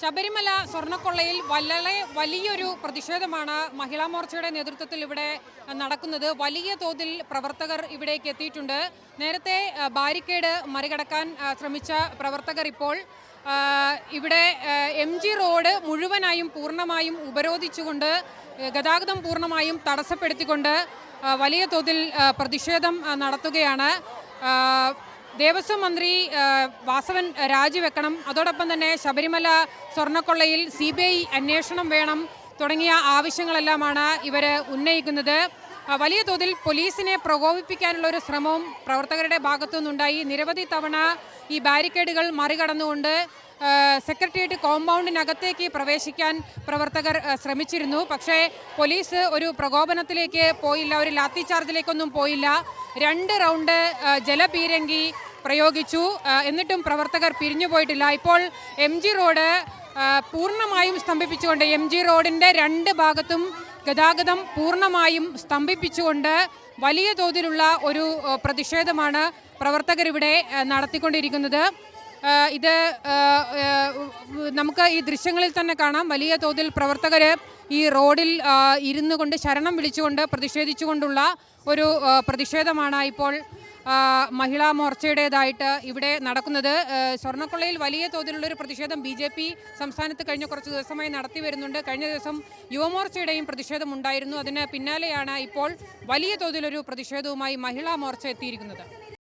ശബരിമല സ്വർണക്കൊള്ളയിൽ വളരെ വലിയൊരു പ്രതിഷേധമാണ് മഹിളാ മോർച്ചയുടെ നേതൃത്വത്തിൽ ഇവിടെ നടക്കുന്നത്. വലിയ തോതിൽ പ്രവർത്തകർ ഇവിടേക്ക് എത്തിയിട്ടുണ്ട്. നേരത്തെ ബാരിക്കേഡ് മറികടക്കാൻ ശ്രമിച്ച പ്രവർത്തകർ ഇപ്പോൾ ഇവിടെ എം ജി റോഡ് മുഴുവനായും പൂർണമായും ഉപരോധിച്ചുകൊണ്ട് ഗതാഗതം പൂർണമായും തടസ്സപ്പെടുത്തിക്കൊണ്ട് വലിയ തോതിൽ പ്രതിഷേധം നടത്തുകയാണ്. ദേവസ്വം മന്ത്രി വാസവൻ രാജിവെക്കണം. അതോടൊപ്പം തന്നെ ശബരിമല സ്വർണക്കൊള്ളയിൽ സി ബി ഐ അന്വേഷണം വേണം തുടങ്ങിയ ആവശ്യങ്ങളെല്ലാമാണ് ഇവർ ഉന്നയിക്കുന്നത്. വലിയ തോതിൽ പോലീസിനെ പ്രകോപിപ്പിക്കാനുള്ള ഒരു ശ്രമവും പ്രവർത്തകരുടെ ഭാഗത്തുനിന്നുണ്ടായി നിരവധി തവണ ഈ ബാരിക്കേഡുകൾ മറികടന്നുകൊണ്ട് സെക്രട്ടേറിയറ്റ് കോമ്പൗണ്ടിനകത്തേക്ക് പ്രവേശിക്കാൻ പ്രവർത്തകർ ശ്രമിച്ചിരുന്നു. പക്ഷേ പോലീസ് ഒരു പ്രകോപനത്തിലേക്ക് പോയില്ല ഒരു ലാത്തി ചാർജിലേക്കൊന്നും പോയില്ല. രണ്ട് റൗണ്ട് ജലപീരങ്കി പ്രയോഗിച്ചു. എന്നിട്ടും പ്രവർത്തകർ പിരിഞ്ഞു പോയിട്ടില്ല. ഇപ്പോൾ എം ജി റോഡ് പൂർണമായും സ്തംഭിപ്പിച്ചുകൊണ്ട് എം ജി റോഡിന്റെ രണ്ട് ഭാഗത്തും ഗതാഗതം പൂർണമായും സ്തംഭിപ്പിച്ചുകൊണ്ട് വലിയ തോതിലുള്ള ഒരു പ്രതിഷേധമാണ് പ്രവർത്തകരിവിടെ നടത്തിക്കൊണ്ടിരിക്കുന്നത്. ഇത് നമുക്ക് ഈ ദൃശ്യങ്ങളിൽ തന്നെ കാണാം. വലിയ തോതിൽ പ്രവർത്തകർ ഈ റോഡിൽ ഇരുന്നു കൊണ്ട് ശരണം വിളിച്ചുകൊണ്ട് പ്രതിഷേധിച്ചുകൊണ്ടുള്ള ഒരു പ്രതിഷേധമാണ് ഇപ്പോൾ മഹിളാ മോർച്ചയുടേതായിട്ട് ഇവിടെ നടക്കുന്നത്. സ്വർണക്കൊള്ളയിൽ വലിയ തോതിലുള്ള ഒരു പ്രതിഷേധം ബി ജെ പി സംസ്ഥാനത്ത് കഴിഞ്ഞ കുറച്ച് ദിവസമായി നടത്തി വരുന്നുണ്ട്. കഴിഞ്ഞ ദിവസം യുവമോർച്ചയുടെയും പ്രതിഷേധം ഉണ്ടായിരുന്നു. അതിന് പിന്നാലെയാണ് ഇപ്പോൾ വലിയ തോതിലൊരു പ്രതിഷേധവുമായി മഹിളാ മോർച്ച എത്തിയിരിക്കുന്നത്.